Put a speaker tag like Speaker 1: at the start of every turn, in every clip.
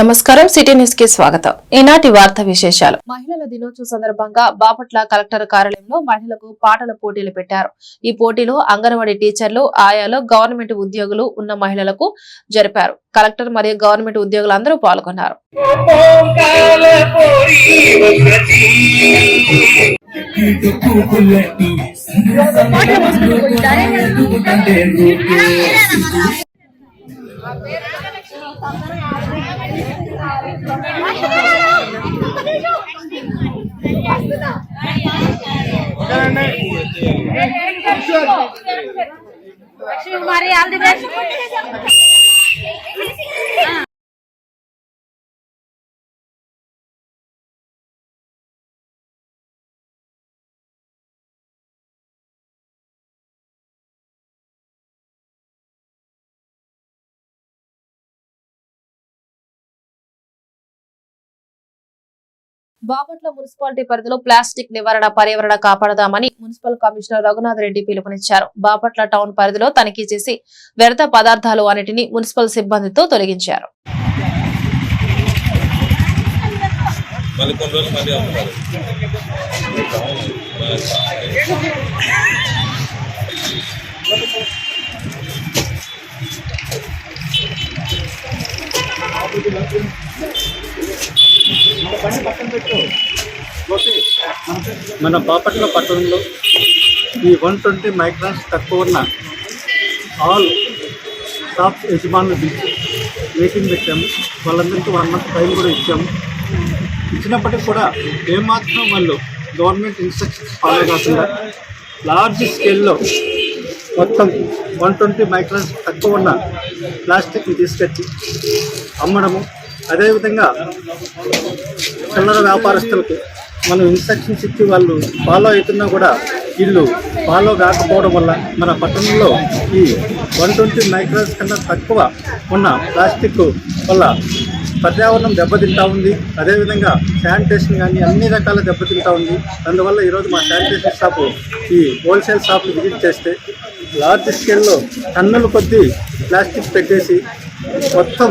Speaker 1: నమస్కారం. సిటీ న్యూస్కి స్వాగతం. ఈనాటి వార్త విశేషాలు. మహిళల దినోత్సవం సందర్భంగా బాపట్ల కలెక్టర్ కార్యాలయంలో మహిళలకు పాటల పోటీలు పెట్టారు. ఈ పోటీలో అంగన్వాడీ టీచర్లు ఆయాలు గవర్నమెంట్ ఉద్యోగులు ఉన్న మహిళలకు జరిపారు. కలెక్టర్ మరియు గవర్నమెంట్ ఉద్యోగులు అందరూ పాల్గొన్నారు.
Speaker 2: వసతి
Speaker 3: Lakshmi Kumari all the best
Speaker 1: Bapatla municipality పరిధిలో ప్లాస్టిక్ నివారణ పర్యావరణ కాపాడదామని మున్సిపల్ కమిషనర్ రఘునాథ్ రెడ్డి పిలుపునిచ్చారు. బాపట్ల టౌన్ పరిధిలో తనిఖీ చేసి వ్యర్థ పదార్థాలు అన్నిటిని మున్సిపల్ సిబ్బందితో తొలగించారు.
Speaker 4: మళ్ళీ కొన్ని రోజులు మళ్ళీ
Speaker 5: మన బాపట్ల పట్టణంలో ఈ వన్ ట్వంటీ మైక్రాన్స్ తక్కువ ఉన్న ఆల్ షాప్ యజమానులు పిలిచి మీటింగ్ పెట్టాము. వాళ్ళందరికీ వన్ మంత్ టైం కూడా ఇచ్చాము. ఇచ్చినప్పటికీ కూడా ఏమాత్రం వాళ్ళు గవర్నమెంట్ ఇన్స్ట్రక్షన్స్ ఫాలో కాకుండా లార్జ్ స్కేల్లో మొత్తం వన్ ట్వంటీ మైక్రాన్స్ తక్కువ ఉన్న ప్లాస్టిక్ని తీసుకెట్టి అమ్మడము. అదేవిధంగా చిల్లర వ్యాపారస్తులకు మనం ఇన్స్ట్రక్షన్స్ ఇచ్చి వాళ్ళు ఫాలో అవుతున్నా కూడా వీళ్ళు ఫాలో కాకపోవడం వల్ల మన పట్టణంలో ఈ వన్ ట్వంటీ మైక్రాన్స్ కన్నా తక్కువ ఉన్న ప్లాస్టిక్ వల్ల పర్యావరణం దెబ్బతింటా ఉంది. అదేవిధంగా శానిటేషన్ కానీ అన్ని రకాల దెబ్బతింటా ఉంది. అందువల్ల ఈరోజు మా శానిటేషన్ షాపు ఈ హోల్సేల్ షాప్ని విజిట్ చేస్తే లార్జ్ స్కేల్లో టన్నుల కొద్దీ ప్లాస్టిక్ పెట్టేసి మొత్తం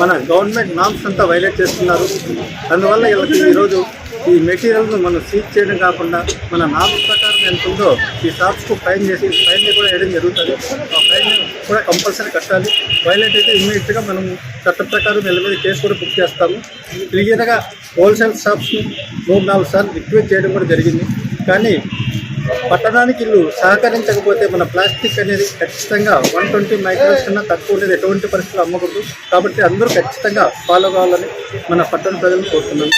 Speaker 5: మన గవర్నమెంట్ నామ్స్ అంతా వైలేట్ చేస్తున్నారు. అందువల్ల వీళ్ళకి ఈరోజు ఈ మెటీరియల్ను మనం సీజ్ చేయడం కాకుండా మన నాలుగు ప్రకారం ఎంత ఉందో ఈ షాప్స్కు ఫైన్ చేసి ఫైన్ కూడా వేయడం జరుగుతుంది. ఆ ఫైన్ కూడా కంపల్సరీ కట్టాలి. వైలెట్ అయితే ఇమ్మీడియట్గా మనం చట్ట ప్రకారం వీళ్ళ మీద కేసు కూడా బుక్ చేస్తాము. క్లియర్గా హోల్సేల్ షాప్స్ని మూడు నాలుగు సార్లు రిక్వెస్ట్ చేయడం కూడా జరిగింది. కానీ పట్టణానికి ఇల్లు సహకరించకపోతే మన ప్లాస్టిక్ అనేది ఖచ్చితంగా వన్ ట్వంటీ మైక్రోస్ కన్నా తక్కువ ఉండేది. ఎటువంటి పరిస్థితులు అమ్మకూడదు. కాబట్టి అందరూ ఖచ్చితంగా ఫాలో కావాలని మన పట్టణ ప్రజలు కోరుతున్నాం.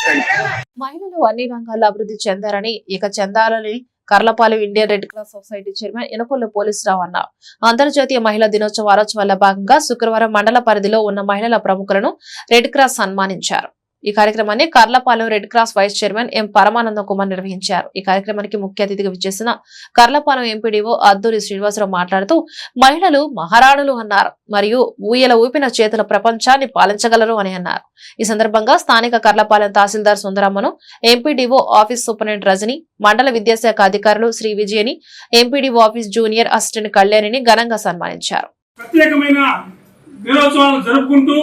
Speaker 1: మహిళలు అన్ని రంగాల్లో అభివృద్ధి చెందారని ఇక చెందాలని Karlapalem Indian Red Cross Society chairman Inakollu Polisurao అన్నారు. అంతర్జాతీయ మహిళా దినోత్సవ వారోత్సవాల భాగంగా శుక్రవారం మండల పరిధిలో ఉన్న మహిళల ప్రముఖులను రెడ్ క్రాస్ సన్మానించారు. ఈ కార్యక్రమాన్ని Karlapalem Red Cross vice chairman M Paramanandam Kumar నిర్వహించారు. ఈ కార్యక్రమానికి ముఖ్య అతిథిగా విచ్చేసిన కర్లపాలెం ఎంపీడీఓ అద్దూరి శ్రీనివాసరావు మాట్లాడుతూ మహిళలు మహారాణులు అన్నారు మరియు ఊయల ఊపిన చేతుల ప్రపంచాన్ని పాలించగలరు అని అన్నారు. ఈ సందర్భంగా స్థానిక కర్లపాలెం తహసీల్దార్ సుందరమ్మను ఎంపీడీఓ ఆఫీస్ సూపరింటెండెంట్ రజని మండల విద్యాశాఖ అధికారులు శ్రీ విజయని ఎంపీడీఓ ఆఫీస్ జూనియర్ అసిస్టెంట్ కళ్యాణిని ఘనంగా సన్మానించారు.
Speaker 6: ప్రత్యేకమైన దినోత్సవాలను జరుపుకుంటూ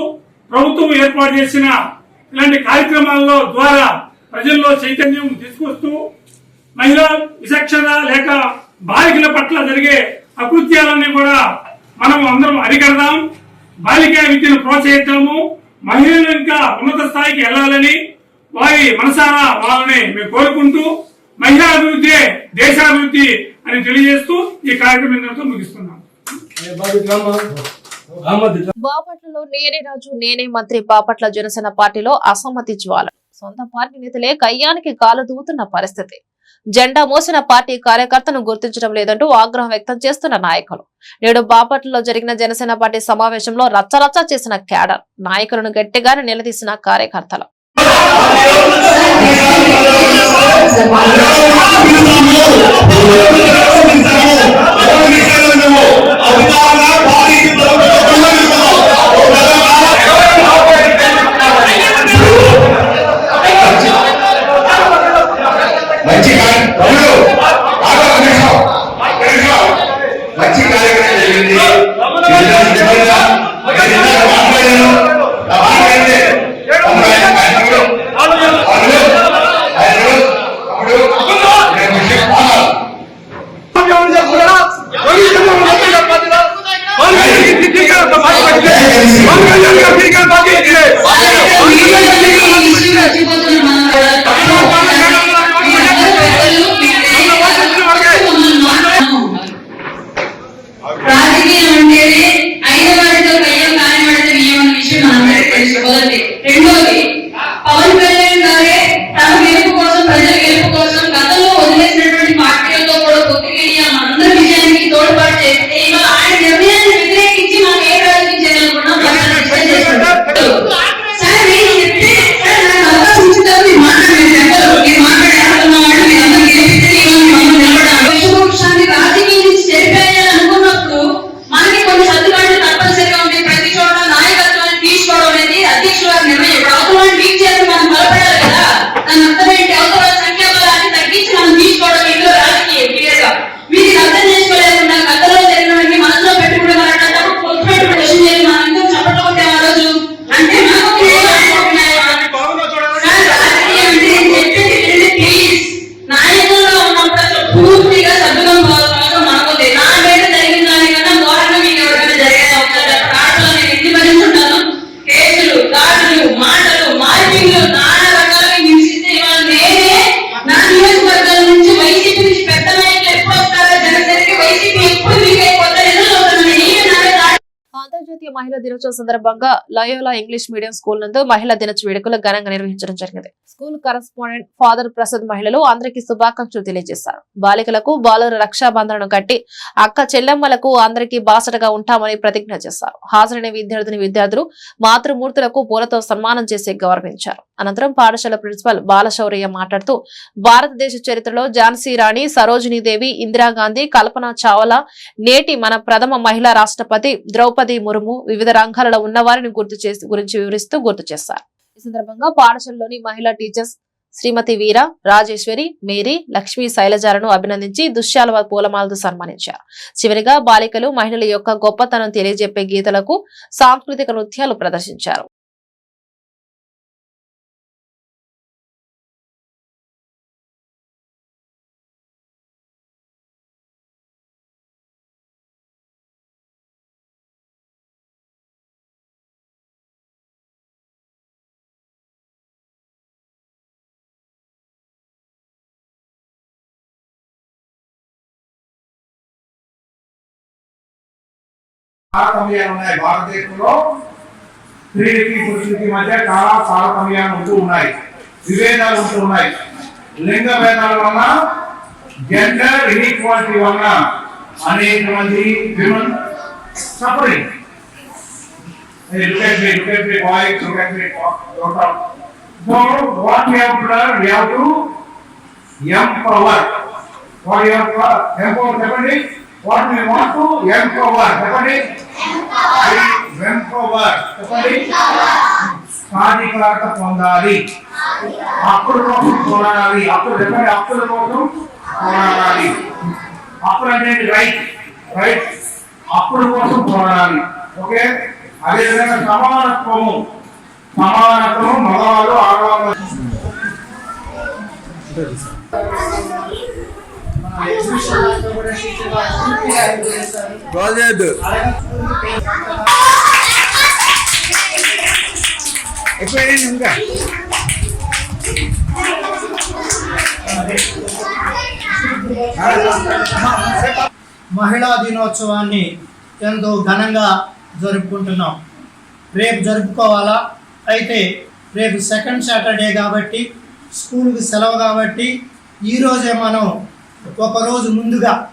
Speaker 6: ప్రభుత్వం ఏర్పాటు చేసిన ఇలాంటి కార్యక్రమాల్లో ద్వారా ప్రజల్లో చైతన్యం తీసుకొస్తూ మహిళా విచక్షణ లేక బాలికల పట్ల జరిగే అకృత్యాలన్నీ కూడా మనం అందరం అరికడదాం. బాలికా విద్యను ప్రోత్సహిద్దాము. మహిళలు ఇంకా ఉన్నత స్థాయికి వెళ్ళాలని వారి మనసారా వాళ్ళని మేము కోరుకుంటూ మహిళా అభివృద్ధి దేశాభివృద్ధి అని తెలియజేస్తూ ఈ కార్యక్రమం ముగిస్తున్నాం.
Speaker 1: బాపట్లలో నేనే రాజు నేనే మంత్రి బాపట్ల జనసేన పార్టీలో అసమ్మతి జ్వాల. సొంత పార్టీ నేతలే కయ్యానికి కాలు దూవుతున్న పరిస్థితి. జెండా మోసిన పార్టీ కార్యకర్తను గుర్తించడం లేదంటూ ఆగ్రహం వ్యక్తం చేస్తున్న నాయకులు. నేడు బాపట్లలో జరిగిన జనసేన పార్టీ సమావేశంలో రచ్చరచ్చ చేసిన క్యాడర్. నాయకులను గట్టిగానే నిలదీసిన కార్యకర్తలు. దినోత్సవం సందర్భంగా లయోలా ఇంగ్లీష్ మీడియం స్కూల్ నందు మహిళా దినోత్సవ వేడుకలు ఘనంగా నిర్వహించడం జరిగింది. స్కూల్ కరస్పాండెంట్ ఫాదర్ ప్రసాద్ మహిళలు అందరికీ శుభాకాంక్షలు తెలియజేశారు. బాలికలకు బాలుర రక్షాబంధనను కట్టి అక్క చెల్లెమ్మలకు అందరికీ బాసటగా ఉంటామని ప్రతిజ్ఞ చేశారు. హాజరైన విద్యార్థిని విద్యార్థులు మాతృమూర్తులకు పూలతో సన్మానం చేసి గౌరవించారు. అనంతరం పాఠశాల ప్రిన్సిపల్ బాలశౌర్య మాట్లాడుతూ భారతదేశ చరిత్రలో ఝాన్సీ రాణి సరోజినీదేవి ఇందిరాగాంధీ కల్పన చావ్లా నేటి మన ప్రథమ మహిళా రాష్ట్రపతి ద్రౌపది ముర్ము వివిధ రంగాలలో ఉన్నవారిని గుర్తు చేసి గురించి వివరిస్తూ గుర్తు చేశారు. ఈ సందర్భంగా పాఠశాలలోని మహిళా టీచర్స్ శ్రీమతి వీర రాజేశ్వరి మేరీ లక్ష్మీ శైలజాలను అభినందించి దుశ్యాల పూలమాలతో సన్మానించారు. చివరిగా బాలికలు మహిళల యొక్క గొప్పతనం తెలియజెప్పే గీతలకు సాంస్కృతిక నృత్యాలు ప్రదర్శించారు.
Speaker 7: తారతమ్యాలు ఉన్నాయి భారతదేశంలో స్త్రీలకి పురుషులకి మధ్య చాలా తారతమ్యాలు ఉంటూ ఉన్నాయి విభేదాలు ఉంటూ ఉన్నాయి లింగ భేదాల వలన జెండర్ ఇన్ఈక్వాలిటీ వలన అనేక మంది women suffering look at me, look at me, boys, look at me, daughter. So what we have to learn, we have to empower. What you have to empower, చెప్పండి what we want to empower, చెప్పండి empower, చెప్పండి సాధికారత పొందాలి. అప్పుల కోసం పోరాడాలి. అప్పులు చెప్పండి. అప్పుల కోసం పోరాడాలి. అప్పులు అంటే రైట్. రైట్. అప్పుల కోసం పోరాడాలి. ఓకే? అదేవిధంగా సమానత్వము. సమానత్వము మగవాళ్ళు ఆడవాళ్ళు.
Speaker 8: మహిళా దినోత్సవాన్ని ఎంతో ఘనంగా జరుపుకుంటున్నాం. రేపు జరుపుకోవాలా? అయితే రేపు సెకండ్ సాటర్డే కాబట్టి స్కూల్కి సెలవు కాబట్టి ఈరోజే మనం ఒకరోజు ముందుగా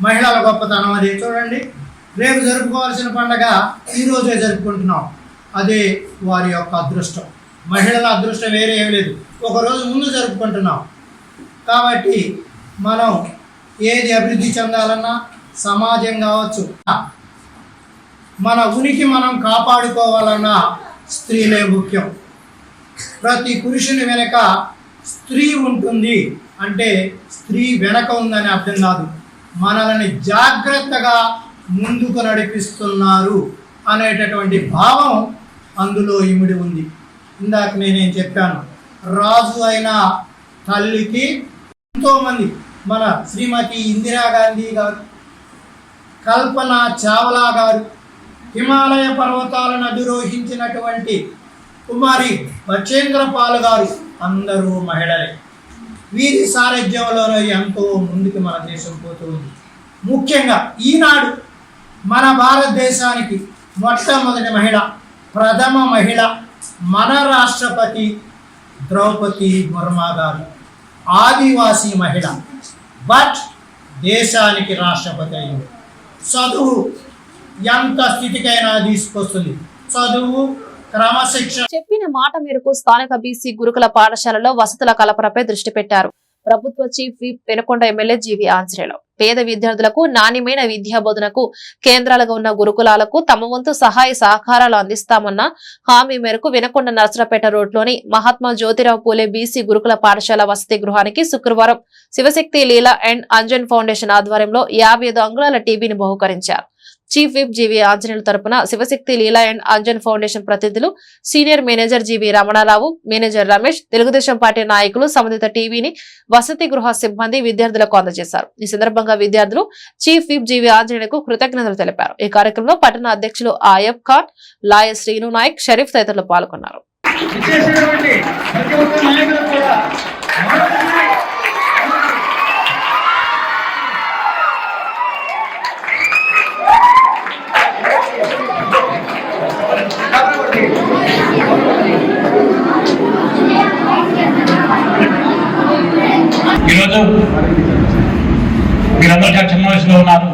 Speaker 8: మహిళల గొప్పతనం అది. చూడండి. రేపు జరుపుకోవాల్సిన పండగ ఈరోజే జరుపుకుంటున్నాం. అదే వారి యొక్క అదృష్టం. మహిళల అదృష్టం వేరే ఏం లేదు. ఒకరోజు ముందు జరుపుకుంటున్నాం. కాబట్టి మనం ఏది అభివృద్ధి చెందాలన్నా సమాజం కావచ్చు. మన ఉనికి మనం కాపాడుకోవాలన్నా స్త్రీలే ముఖ్యం. ప్రతి పురుషుని వెనుక స్త్రీ ఉంటుంది. అంటే స్త్రీ వెనక ఉందని అర్థం కాదు. మనల్ని జాగ్రత్తగా ముందుకు నడిపిస్తున్నారు అనేటటువంటి భావం అందులో ఇమిడి ఉంది. ఇందాక నేనేం చెప్పాను రాజు అయిన తల్లికి ఎంతోమంది మన శ్రీమతి ఇందిరాగాంధీ గారు కల్పన చావ్లా గారు హిమాలయ పర్వతాలను అధిరోహించినటువంటి కుమారి బచేంద్రపాల్ గారు అందరూ మహిళలే. వీరి సారథ్యంలోనే ఎంతో ముందుకు మన దేశం పోతూ ఉంది. ముఖ్యంగా ఈనాడు మన భారతదేశానికి మొట్టమొదటి మహిళ ప్రథమ మహిళ మన రాష్ట్రపతి ద్రౌపది ముర్మా గారు. ఆదివాసీ మహిళ బట్ దేశానికి రాష్ట్రపతి అయింది చదువు ఎంత స్థితికైనా తీసుకొస్తుంది. చదువు
Speaker 1: చెప్పిన మాట మేరకు స్థానిక బీసీ గురుకుల పాఠశాలలో వసతుల కల్పనపై దృష్టి పెట్టారు. ప్రభుత్వ chief whip Penukonda MLA G V Anjaneyulu. పేద విద్యార్థులకు నాణ్యమైన విద్యా బోధనకు కేంద్రాలుగా ఉన్న గురుకులాలకు తమ వంతు సహాయ సహకారాలు అందిస్తామన్న హామీ మేరకు వినకొండ నరసరాపేట రోడ్లోని మహాత్మా జ్యోతిరావు పూలే బీసీ గురుకుల పాఠశాల వసతి గృహానికి శుక్రవారం శివశక్తి లీలా అండ్ అంజన్ ఫౌండేషన్ ఆధ్వర్యంలో యాభై ఐదు అంగుళాల టీవీని బహుకరించారు. చీఫ్ విప్ జీవి ఆంజనేయుల తరపున శివశక్తి లీలా అండ్ అంజన్ ఫౌండేషన్ ప్రతినిధులు senior manager G V Ramanarao manager Ramesh Telugu Desam party నాయకులు సంబంధిత టీవీని వసతి గృహ సిబ్బంది విద్యార్థులకు అందజేశారు. ఈ సందర్భంగా విద్యార్థులు చీఫ్ విప్ జీవి ఆంజనేయులకు కృతజ్ఞతలు తెలిపారు. ఈ కార్యక్రమంలో పట్టణ అధ్యక్షులు ఆయబ్ ఖాన్ లాయర్ శ్రీను నాయక్ షరీఫ్ తదితరులు పాల్గొన్నారు
Speaker 8: ఇచ్చేసినటువంటి ప్రతి ఒక్క నాయకులు కూడా
Speaker 9: ఈరోజు మీరందరూ చాలా చిన్న వయసులో ఉన్నారు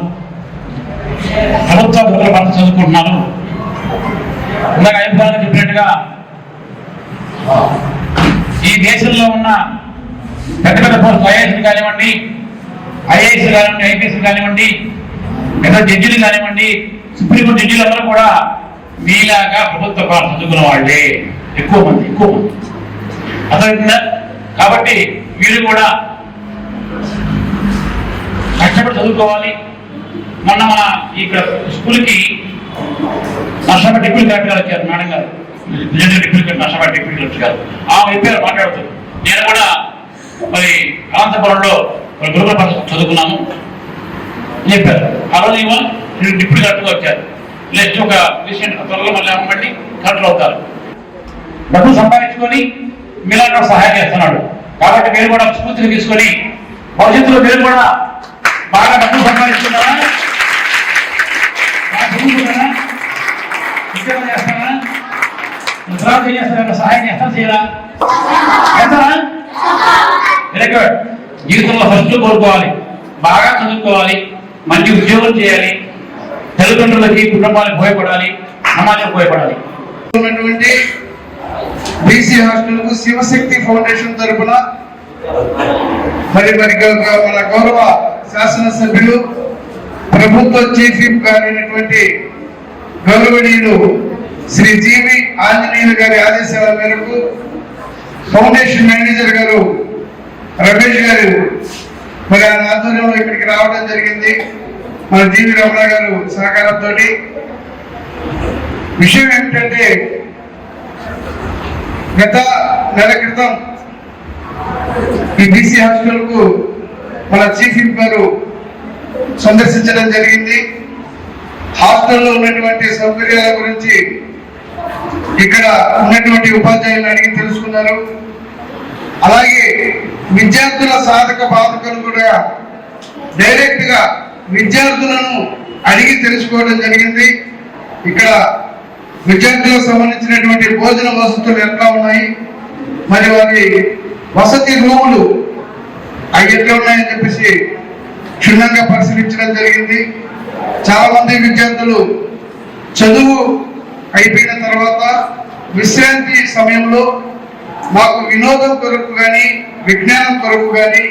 Speaker 9: ప్రభుత్వ గురుకుల పాఠశాల చదువుకుంటున్నారు ఇందాక అయ్యగారు ఈ దేశంలో ఉన్న పెద్ద పెద్ద పోస్టులు ఐఏఎస్లు కానివ్వండి ఐఏఎస్ కానివ్వండి ఐపీఎస్ కానివ్వండి పెద్ద జడ్జిలు కానివ్వండి సుప్రీంకోర్టు జడ్జిలు అందరూ కూడా మీలాగా ప్రభుత్వ పాఠశాల చదువుకున్న వాళ్ళే. ఎక్కువ మంది ఎక్కువ మంది. అర్థమవుతుందా కాబట్టి వీళ్ళు కూడా కష్టపడి చదువుకోవాలి. మొన్న మన ఇక్కడ స్కూల్కి నష్టపడి డిప్యూటీ కలెక్టర్ గారు వచ్చారు మేడం గారు. నష్టపడి డిప్యూటీ కలెక్టర్ గారు. ఆమె చెప్పారు మాట్లాడుతూ నేను కూడా మరి కాంతపురంలో మరి గురుకుల పాఠశాల చదువుకున్నాను. చెప్పారు. ఆ రోజు ఏమో నేను డిప్యూటీ కలెక్టర్గా వచ్చారు లేదు ఒక పేషెంట్ త్వరలో మళ్ళీ అమ్మబడి కలెక్టర్ అవుతారు. డబ్బు సంపాదించుకొని మీలాంటి సహాయం చేస్తున్నాడు. కాబట్టి మీరు కూడా స్ఫూర్తిని తీసుకొని భవిష్యత్తులో మీరు కూడా బాగా డబ్బు సంపాదించుకున్నారా బాగా చదువుకుంటారా చేస్తారా తర్వాత ఏం చేస్తారా సహాయం చేస్తారా చేయరా? చేస్తారా? వెరీ గుడ్ జీవితంలో ఫస్ట్ కోరుకోవాలి బాగా చదువుకోవాలి మంచి ఉద్యోగం చేయాలి తల్లిదండ్రులకి కుటుంబాలకు ఉపయోగపడాలి సమాజం ఉపయోగపడాలి.
Speaker 10: బీసీ హాస్టల్కు శివశక్తి ఫౌండేషన్ తరఫున మరి మరి మన గౌరవ శాసనసభ్యులు ప్రభుత్వ చీఫ్ విప్ గారైనటువంటి గౌరవనీయులు శ్రీ జీవి ఆంజనేయులు గారి ఆదేశాల మేరకు ఫౌండేషన్ మేనేజర్ గారు రమేష్ గారు మరి ఆయన ఆధ్వర్యంలో ఇక్కడికి రావడం జరిగింది. మన జీవి రమణ గారు సహకారంతో విషయం ఏమిటంటే గత నెల క్రితం ఈ బీసీ హాస్టల్కు మన చీఫ్ గారు సందర్శించడం జరిగింది. హాస్టల్లో ఉన్నటువంటి సౌకర్యాల గురించి ఇక్కడ ఉన్నటువంటి ఉపాధ్యాయులు అడిగి తెలుసుకున్నారు. అలాగే విద్యార్థుల సాధక బాధకులు కూడా డైరెక్ట్గా విద్యార్థులను అడిగి తెలుసుకోవడం జరిగింది. ఇక్కడ విద్యార్థులకు సంబంధించినటువంటి భోజన వసతులు ఎట్లా ఉన్నాయి? మరి వారి వసతి రూములు అవి ఎట్లా ఉన్నాయని చెప్పేసి క్షుణ్ణంగా పరిశీలించడం జరిగింది. చాలా మంది విద్యార్థులు చదువు అయిపోయిన తర్వాత విశ్రాంతి సమయంలో మాకు వినోదం కొరకు కానీ విజ్ఞానం కొరకు కానీ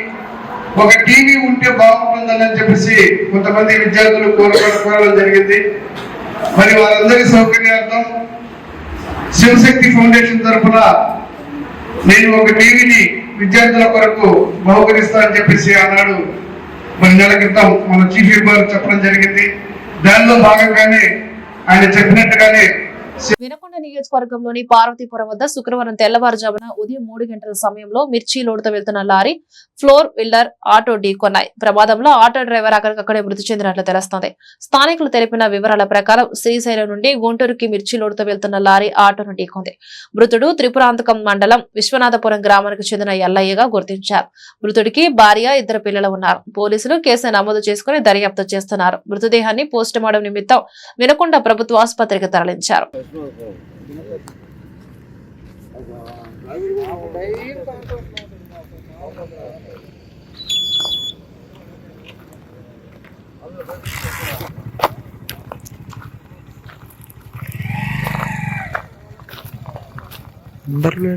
Speaker 10: ఒక టీవీ ఉంటే బాగుంటుందని చెప్పేసి కొంతమంది విద్యార్థులు కోరుకోవడం కోరడం జరిగింది. మరి వారందరి సౌకర్యార్థం శివశక్తి ఫౌండేషన్ తరఫున నేను ఒక టీవీని విద్యార్థుల కొరకు బహుకరిస్తానని చెప్పేసి ఆనాడు మరి నెల క్రితం మన చీఫ్ చెప్పడం జరిగింది. దానిలో భాగంగానే ఆయన చెప్పినట్టుగానే
Speaker 1: వినకొండ నియోజకవర్గంలోని పార్వతీపురం వద్ద శుక్రవారం తెల్లవారుజామున ఉదయం మూడు గంటల సమయంలో మిర్చి లోడుతో వెళ్తున్న లారీ ఫ్లోర్ విల్లర్ ఆటో ఢీకొన్నాయి ప్రమాదంలో ఆటో డ్రైవర్ అక్కడికక్కడే మృతి చెందినట్లు తెలుస్తోంది. స్థానికులు తెలిపిన వివరాల ప్రకారం శ్రీశైలం నుండి గుంటూరుకి మిర్చి లోడుతో వెళ్తున్న లారీ ఆటోను ఢీకొంది మృతుడు త్రిపురాంతకం మండలం విశ్వనాథపురం గ్రామానికి చెందిన ఎల్లయ్యగా గుర్తించారు. మృతుడికి భార్య ఇద్దరు పిల్లలు ఉన్నారు. పోలీసులు కేసు నమోదు చేసుకుని దర్యాప్తు చేస్తున్నారు. మృతదేహాన్ని పోస్టుమార్టం నిమిత్తం వినకొండ ప్రభుత్వ ఆసుపత్రికి తరలించారు. అందరు